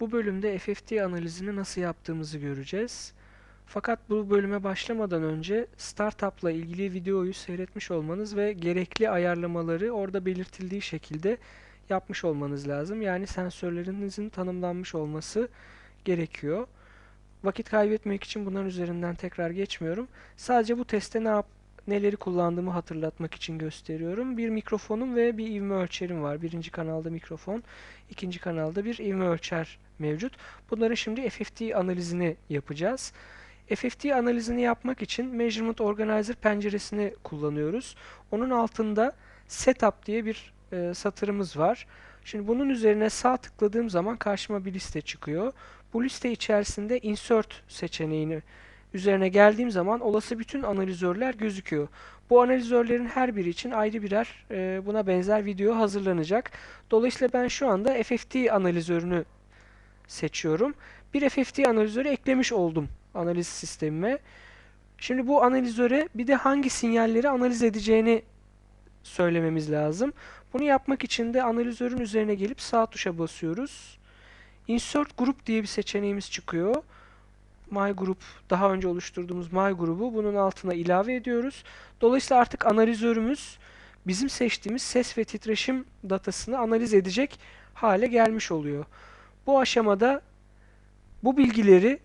Bu bölümde FFT analizini nasıl yaptığımızı göreceğiz. Fakat bu bölüme başlamadan önce Startup'la ilgili videoyu seyretmiş olmanız ve gerekli ayarlamaları orada belirtildiği şekilde yapmış olmanız lazım. Yani sensörlerinizin tanımlanmış olması gerekiyor. Vakit kaybetmek için bunların üzerinden tekrar geçmiyorum. Sadece bu testte ne yap neleri kullandığımı hatırlatmak için gösteriyorum. Bir mikrofonum ve bir ivme ölçerim var. Birinci kanalda mikrofon, ikinci kanalda bir ivme ölçer mevcut. Bunların şimdi FFT analizini yapacağız. FFT analizini yapmak için Measurement Organizer penceresini kullanıyoruz. Onun altında Setup diye bir e, satırımız var. Şimdi bunun üzerine sağ tıkladığım zaman karşıma bir liste çıkıyor. Bu liste içerisinde Insert seçeneğini üzerine geldiğim zaman olası bütün analizörler gözüküyor. Bu analizörlerin her biri için ayrı birer e, buna benzer video hazırlanacak. Dolayısıyla ben şu anda FFT analizörünü seçiyorum. Bir FFT analizörü eklemiş oldum analiz sistemime. Şimdi bu analizöre bir de hangi sinyalleri analiz edeceğini söylememiz lazım. Bunu yapmak için de analizörün üzerine gelip sağ tuşa basıyoruz. Insert Group diye bir seçeneğimiz çıkıyor. My Group, daha önce oluşturduğumuz My Group'u bunun altına ilave ediyoruz. Dolayısıyla artık analizörümüz bizim seçtiğimiz ses ve titreşim datasını analiz edecek hale gelmiş oluyor. Bu aşamada bu bilgileri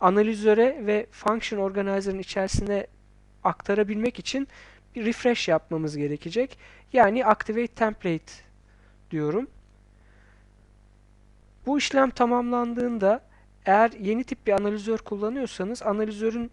analizöre ve function organizer'ın içerisine aktarabilmek için bir refresh yapmamız gerekecek. Yani activate template diyorum. Bu işlem tamamlandığında eğer yeni tip bir analizör kullanıyorsanız analizörün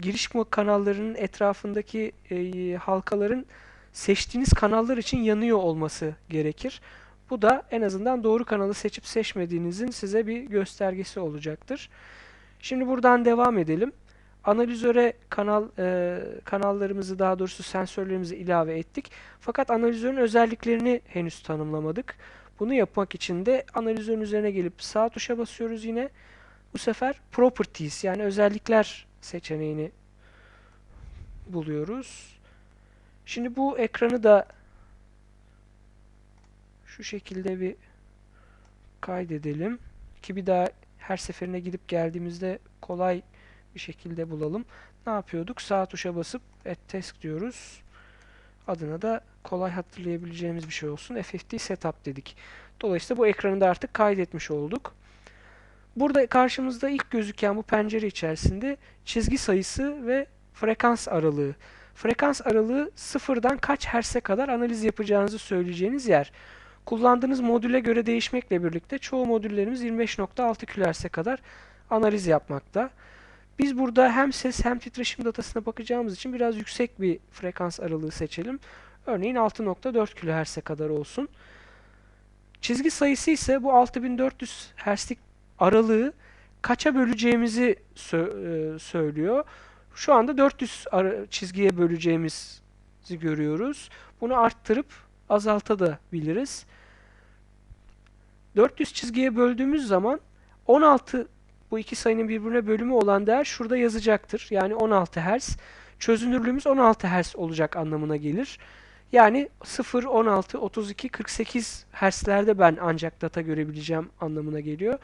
giriş kanallarının etrafındaki e, halkaların seçtiğiniz kanallar için yanıyor olması gerekir. Bu da en azından doğru kanalı seçip seçmediğinizin size bir göstergesi olacaktır. Şimdi buradan devam edelim. Analizöre kanal e, kanallarımızı daha doğrusu sensörlerimizi ilave ettik. Fakat analizörün özelliklerini henüz tanımlamadık. Bunu yapmak için de analizörün üzerine gelip sağ tuşa basıyoruz yine. Bu sefer Properties yani özellikler seçeneğini buluyoruz. Şimdi bu ekranı da şu şekilde bir kaydedelim ki bir daha her seferine gidip geldiğimizde kolay bir şekilde bulalım. Ne yapıyorduk? Sağ tuşa basıp Add Task diyoruz. Adına da kolay hatırlayabileceğimiz bir şey olsun. FFT Setup dedik. Dolayısıyla bu ekranı da artık kaydetmiş olduk. Burada karşımızda ilk gözüken bu pencere içerisinde çizgi sayısı ve frekans aralığı. Frekans aralığı sıfırdan kaç herse kadar analiz yapacağınızı söyleyeceğiniz yer. Kullandığınız modüle göre değişmekle birlikte çoğu modüllerimiz 25.6 kHz'e kadar analiz yapmakta. Biz burada hem ses hem titreşim datasına bakacağımız için biraz yüksek bir frekans aralığı seçelim. Örneğin 6.4 kHz'e kadar olsun. Çizgi sayısı ise bu 6400 Hz'lik aralığı kaça böleceğimizi sö e, söylüyor. Şu anda 400 çizgiye böleceğimizi görüyoruz. Bunu arttırıp azaltabiliriz. 400 çizgiye böldüğümüz zaman 16 bu iki sayının birbirine bölümü olan değer şurada yazacaktır. Yani 16 Hz. Çözünürlüğümüz 16 Hz olacak anlamına gelir. Yani 0, 16, 32, 48 Hz'lerde ben ancak data görebileceğim anlamına geliyor.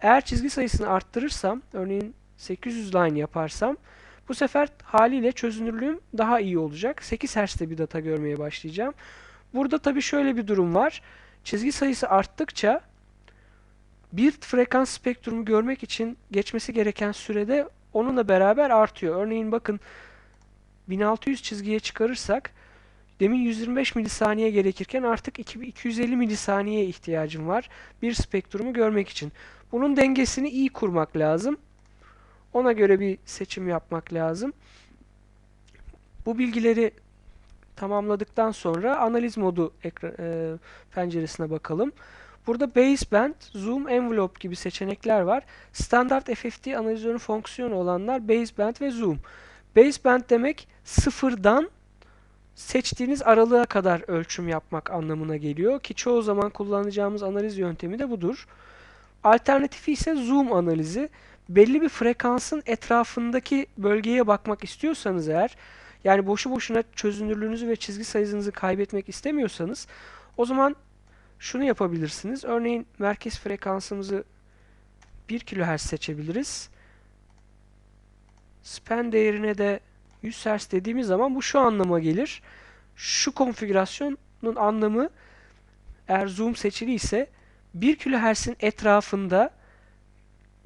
Eğer çizgi sayısını arttırırsam, örneğin 800 line yaparsam, bu sefer haliyle çözünürlüğüm daha iyi olacak. 8 Hz'de bir data görmeye başlayacağım. Burada tabii şöyle bir durum var. Çizgi sayısı arttıkça bir frekans spektrumu görmek için geçmesi gereken sürede onunla beraber artıyor. Örneğin bakın 1600 çizgiye çıkarırsak demin 125 milisaniye gerekirken artık 250 milisaniyeye ihtiyacım var bir spektrumu görmek için. Bunun dengesini iyi kurmak lazım. Ona göre bir seçim yapmak lazım. Bu bilgileri tamamladıktan sonra analiz modu ekran, e, penceresine bakalım. Burada baseband, zoom, envelope gibi seçenekler var. Standart FFT analizörün fonksiyonu olanlar baseband ve zoom. Baseband demek sıfırdan seçtiğiniz aralığa kadar ölçüm yapmak anlamına geliyor ki çoğu zaman kullanacağımız analiz yöntemi de budur. Alternatifi ise zoom analizi. Belli bir frekansın etrafındaki bölgeye bakmak istiyorsanız eğer yani boşu boşuna çözünürlüğünüzü ve çizgi sayınızı kaybetmek istemiyorsanız o zaman şunu yapabilirsiniz. Örneğin merkez frekansımızı 1 kHz seçebiliriz. Span değerine de 100 Hz dediğimiz zaman bu şu anlama gelir. Şu konfigürasyonun anlamı eğer zoom seçili ise 1 kHz'in etrafında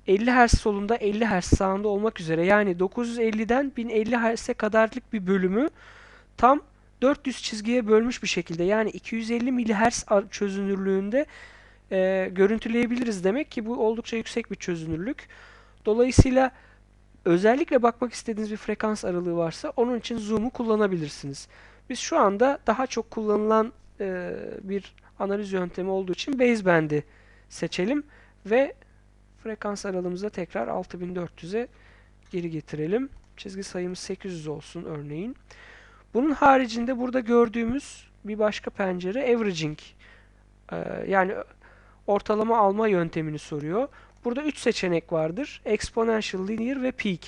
50 Hz solunda 50 Hz sağında olmak üzere yani 950'den 1050 Hz'e kadarlık bir bölümü tam 400 çizgiye bölmüş bir şekilde yani 250 MHz çözünürlüğünde e, görüntüleyebiliriz demek ki bu oldukça yüksek bir çözünürlük. Dolayısıyla özellikle bakmak istediğiniz bir frekans aralığı varsa onun için zoom'u kullanabilirsiniz. Biz şu anda daha çok kullanılan e, bir analiz yöntemi olduğu için baseband'i seçelim ve frekans aralığımızda tekrar 6400'e geri getirelim. Çizgi sayımız 800 olsun örneğin. Bunun haricinde burada gördüğümüz bir başka pencere averaging. Yani ortalama alma yöntemini soruyor. Burada 3 seçenek vardır. Exponential, Linear ve Peak.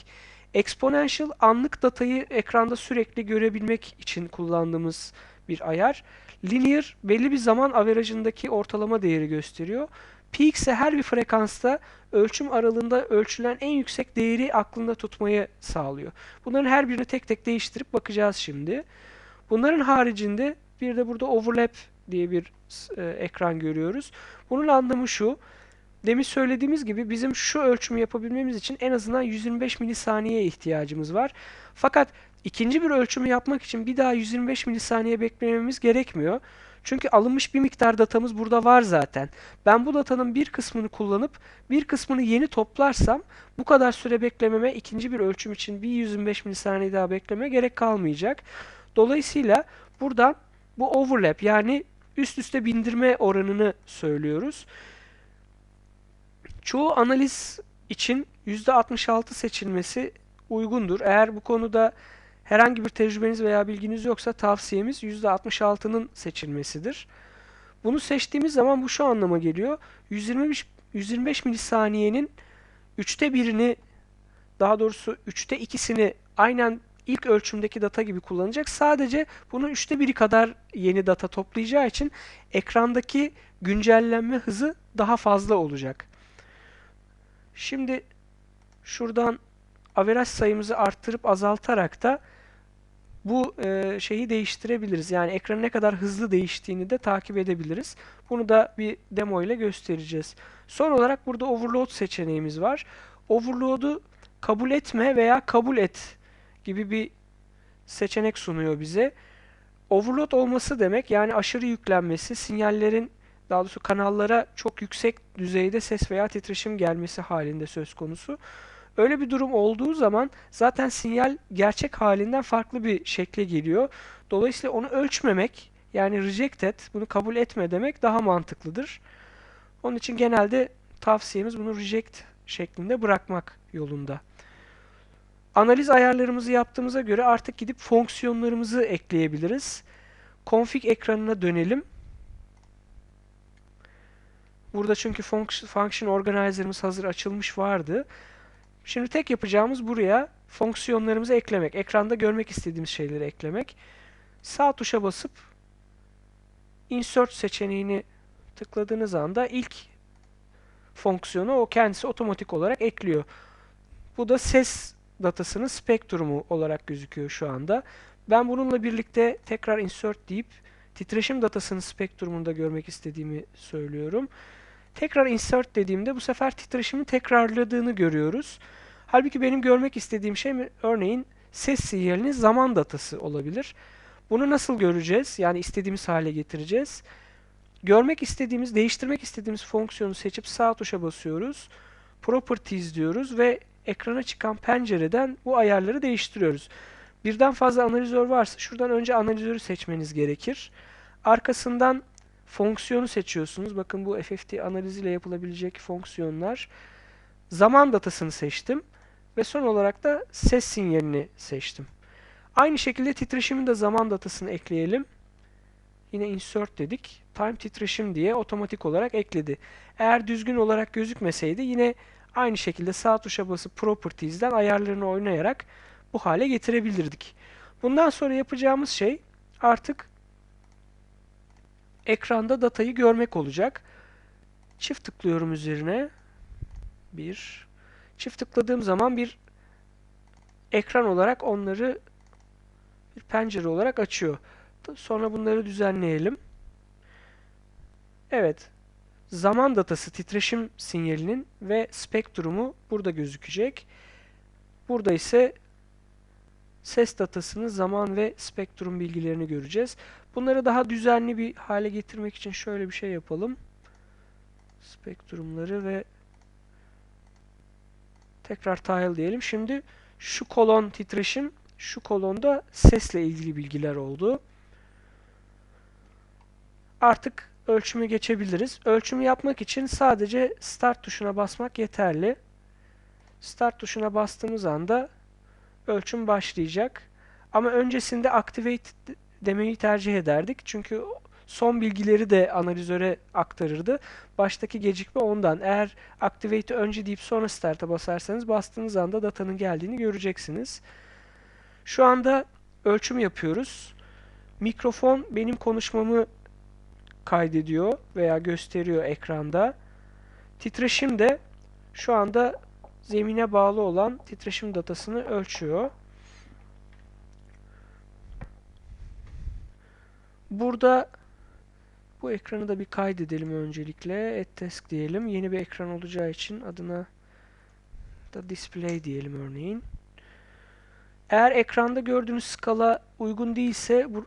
Exponential anlık datayı ekranda sürekli görebilmek için kullandığımız bir ayar. Linear belli bir zaman averajındaki ortalama değeri gösteriyor. Peak ise her bir frekansta ölçüm aralığında ölçülen en yüksek değeri aklında tutmayı sağlıyor. Bunların her birini tek tek değiştirip bakacağız şimdi. Bunların haricinde bir de burada overlap diye bir e, ekran görüyoruz. Bunun anlamı şu. Demin söylediğimiz gibi bizim şu ölçümü yapabilmemiz için en azından 125 milisaniyeye ihtiyacımız var. Fakat ikinci bir ölçümü yapmak için bir daha 125 milisaniye beklememiz gerekmiyor. Çünkü alınmış bir miktar datamız burada var zaten. Ben bu datanın bir kısmını kullanıp bir kısmını yeni toplarsam bu kadar süre beklememe ikinci bir ölçüm için bir 125 milisaniye daha bekleme gerek kalmayacak. Dolayısıyla buradan bu overlap yani üst üste bindirme oranını söylüyoruz. Çoğu analiz için %66 seçilmesi uygundur. Eğer bu konuda herhangi bir tecrübeniz veya bilginiz yoksa tavsiyemiz %66'nın seçilmesidir. Bunu seçtiğimiz zaman bu şu anlama geliyor. 125, 125 milisaniyenin 3'te birini daha doğrusu 3'te ikisini aynen ilk ölçümdeki data gibi kullanacak. Sadece bunun üçte biri kadar yeni data toplayacağı için ekrandaki güncellenme hızı daha fazla olacak. Şimdi şuradan averaj sayımızı arttırıp azaltarak da bu e, şeyi değiştirebiliriz. Yani ekranın ne kadar hızlı değiştiğini de takip edebiliriz. Bunu da bir demo ile göstereceğiz. Son olarak burada overload seçeneğimiz var. Overload'u kabul etme veya kabul et gibi bir seçenek sunuyor bize. Overload olması demek yani aşırı yüklenmesi, sinyallerin daha doğrusu kanallara çok yüksek düzeyde ses veya titreşim gelmesi halinde söz konusu. Öyle bir durum olduğu zaman zaten sinyal gerçek halinden farklı bir şekle geliyor. Dolayısıyla onu ölçmemek yani rejected bunu kabul etme demek daha mantıklıdır. Onun için genelde tavsiyemiz bunu reject şeklinde bırakmak yolunda. Analiz ayarlarımızı yaptığımıza göre artık gidip fonksiyonlarımızı ekleyebiliriz. Config ekranına dönelim. Burada çünkü function organizer'ımız hazır açılmış vardı. Şimdi tek yapacağımız buraya fonksiyonlarımızı eklemek. Ekranda görmek istediğimiz şeyleri eklemek. Sağ tuşa basıp insert seçeneğini tıkladığınız anda ilk fonksiyonu o kendisi otomatik olarak ekliyor. Bu da ses datasının spektrumu olarak gözüküyor şu anda. Ben bununla birlikte tekrar insert deyip titreşim datasının spektrumunda görmek istediğimi söylüyorum. Tekrar insert dediğimde bu sefer titreşimi tekrarladığını görüyoruz. Halbuki benim görmek istediğim şey örneğin ses sinyalinin zaman datası olabilir. Bunu nasıl göreceğiz? Yani istediğimiz hale getireceğiz. Görmek istediğimiz, değiştirmek istediğimiz fonksiyonu seçip sağ tuşa basıyoruz. Properties diyoruz ve ekrana çıkan pencereden bu ayarları değiştiriyoruz. Birden fazla analizör varsa şuradan önce analizörü seçmeniz gerekir. Arkasından fonksiyonu seçiyorsunuz. Bakın bu FFT analiziyle yapılabilecek fonksiyonlar. Zaman datasını seçtim. Ve son olarak da ses sinyalini seçtim. Aynı şekilde titreşimin de zaman datasını ekleyelim. Yine insert dedik. Time titreşim diye otomatik olarak ekledi. Eğer düzgün olarak gözükmeseydi yine aynı şekilde sağ tuşa basıp Properties'den ayarlarını oynayarak bu hale getirebilirdik. Bundan sonra yapacağımız şey artık ekranda datayı görmek olacak. Çift tıklıyorum üzerine. Bir. Çift tıkladığım zaman bir ekran olarak onları bir pencere olarak açıyor. Sonra bunları düzenleyelim. Evet. Zaman datası titreşim sinyalinin ve spektrumu burada gözükecek. Burada ise ses datasını, zaman ve spektrum bilgilerini göreceğiz. Bunları daha düzenli bir hale getirmek için şöyle bir şey yapalım. Spektrumları ve tekrar tile diyelim. Şimdi şu kolon titreşim, şu kolonda sesle ilgili bilgiler oldu. Artık ölçümü geçebiliriz. Ölçümü yapmak için sadece Start tuşuna basmak yeterli. Start tuşuna bastığımız anda ölçüm başlayacak. Ama öncesinde Activate demeyi tercih ederdik. Çünkü son bilgileri de analizöre aktarırdı. Baştaki gecikme ondan. Eğer Activate'i önce deyip sonra Start'a basarsanız bastığınız anda datanın geldiğini göreceksiniz. Şu anda ölçüm yapıyoruz. Mikrofon benim konuşmamı kaydediyor veya gösteriyor ekranda. Titreşim de şu anda zemine bağlı olan titreşim datasını ölçüyor. Burada bu ekranı da bir kaydedelim öncelikle. Add diyelim. Yeni bir ekran olacağı için adına da display diyelim örneğin. Eğer ekranda gördüğünüz skala uygun değilse bu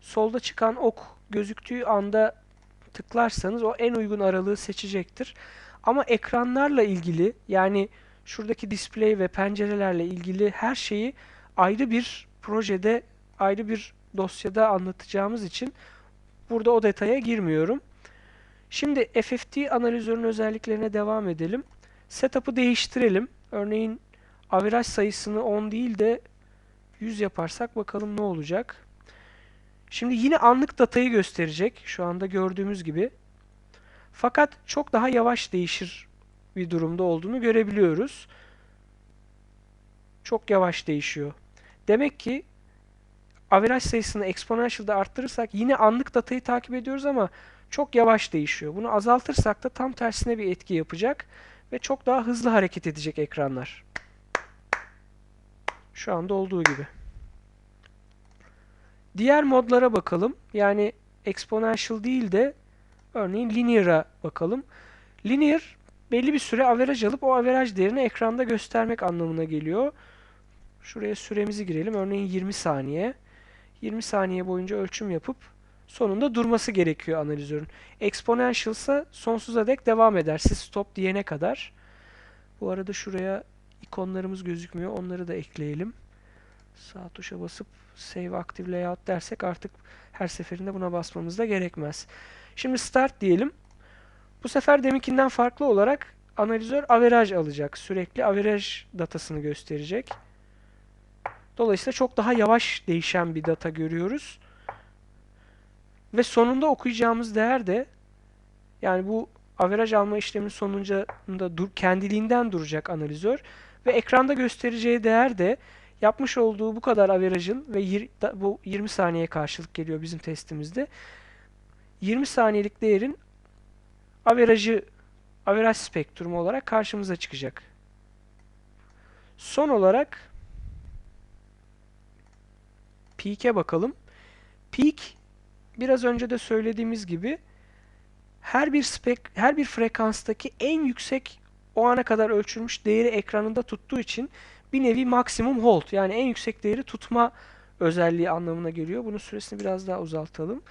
solda çıkan ok gözüktüğü anda tıklarsanız o en uygun aralığı seçecektir. Ama ekranlarla ilgili yani şuradaki display ve pencerelerle ilgili her şeyi ayrı bir projede, ayrı bir dosyada anlatacağımız için burada o detaya girmiyorum. Şimdi FFT analizörün özelliklerine devam edelim. Setup'ı değiştirelim. Örneğin averaj sayısını 10 değil de 100 yaparsak bakalım ne olacak. Şimdi yine anlık datayı gösterecek. Şu anda gördüğümüz gibi. Fakat çok daha yavaş değişir bir durumda olduğunu görebiliyoruz. Çok yavaş değişiyor. Demek ki averaj sayısını exponential'da arttırırsak yine anlık datayı takip ediyoruz ama çok yavaş değişiyor. Bunu azaltırsak da tam tersine bir etki yapacak ve çok daha hızlı hareket edecek ekranlar. Şu anda olduğu gibi. Diğer modlara bakalım. Yani exponential değil de örneğin linear'a bakalım. Linear belli bir süre averaj alıp o averaj değerini ekranda göstermek anlamına geliyor. Şuraya süremizi girelim. Örneğin 20 saniye. 20 saniye boyunca ölçüm yapıp sonunda durması gerekiyor analizörün. Exponential ise sonsuza dek devam eder. Siz stop diyene kadar. Bu arada şuraya ikonlarımız gözükmüyor. Onları da ekleyelim. Sağ tuşa basıp Save Active Layout dersek artık her seferinde buna basmamız da gerekmez. Şimdi Start diyelim. Bu sefer deminkinden farklı olarak analizör averaj alacak. Sürekli averaj datasını gösterecek. Dolayısıyla çok daha yavaş değişen bir data görüyoruz. Ve sonunda okuyacağımız değer de yani bu averaj alma işleminin sonucunda dur, kendiliğinden duracak analizör ve ekranda göstereceği değer de yapmış olduğu bu kadar averajın ve bu 20 saniye karşılık geliyor bizim testimizde. 20 saniyelik değerin averajı averaj spektrumu olarak karşımıza çıkacak. Son olarak peak'e bakalım. Peak biraz önce de söylediğimiz gibi her bir spek her bir frekanstaki en yüksek o ana kadar ölçülmüş değeri ekranında tuttuğu için bir nevi maksimum hold yani en yüksek değeri tutma özelliği anlamına geliyor. Bunun süresini biraz daha uzaltalım.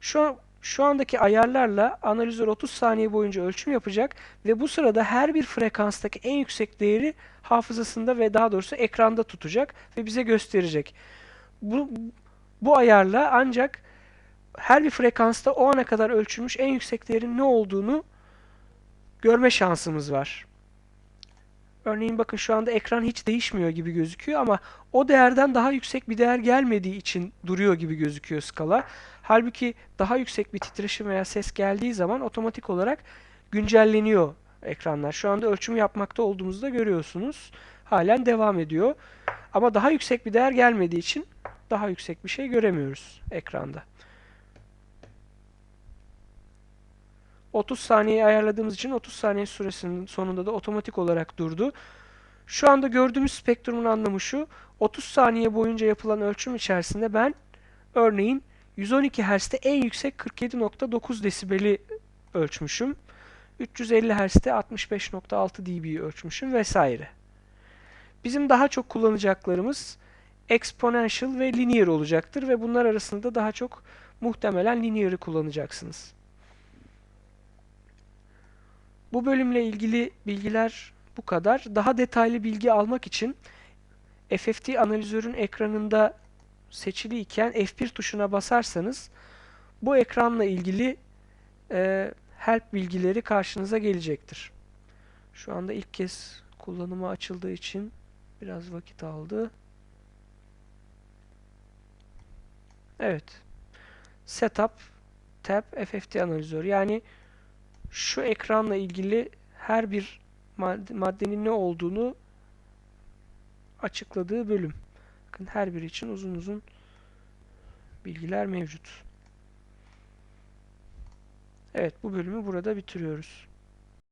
Şu an şu andaki ayarlarla analizör 30 saniye boyunca ölçüm yapacak ve bu sırada her bir frekanstaki en yüksek değeri hafızasında ve daha doğrusu ekranda tutacak ve bize gösterecek. Bu, bu ayarla ancak her bir frekansta o ana kadar ölçülmüş en yüksek değerin ne olduğunu görme şansımız var. Örneğin bakın şu anda ekran hiç değişmiyor gibi gözüküyor ama o değerden daha yüksek bir değer gelmediği için duruyor gibi gözüküyor skala. Halbuki daha yüksek bir titreşim veya ses geldiği zaman otomatik olarak güncelleniyor ekranlar. Şu anda ölçüm yapmakta olduğumuzu da görüyorsunuz. Halen devam ediyor. Ama daha yüksek bir değer gelmediği için daha yüksek bir şey göremiyoruz ekranda. 30 saniye ayarladığımız için 30 saniye süresinin sonunda da otomatik olarak durdu. Şu anda gördüğümüz spektrumun anlamı şu. 30 saniye boyunca yapılan ölçüm içerisinde ben örneğin 112 Hz'de en yüksek 47.9 desibeli ölçmüşüm. 350 Hz'de 65.6 dB'yi ölçmüşüm vesaire. Bizim daha çok kullanacaklarımız exponential ve linear olacaktır ve bunlar arasında daha çok muhtemelen linear'ı kullanacaksınız. Bu bölümle ilgili bilgiler bu kadar. Daha detaylı bilgi almak için FFT analizörün ekranında seçili iken F1 tuşuna basarsanız bu ekranla ilgili e, help bilgileri karşınıza gelecektir. Şu anda ilk kez kullanıma açıldığı için biraz vakit aldı. Evet. Setup tab FFT analizör. Yani şu ekranla ilgili her bir maddenin ne olduğunu açıkladığı bölüm. Bakın her biri için uzun uzun bilgiler mevcut. Evet bu bölümü burada bitiriyoruz.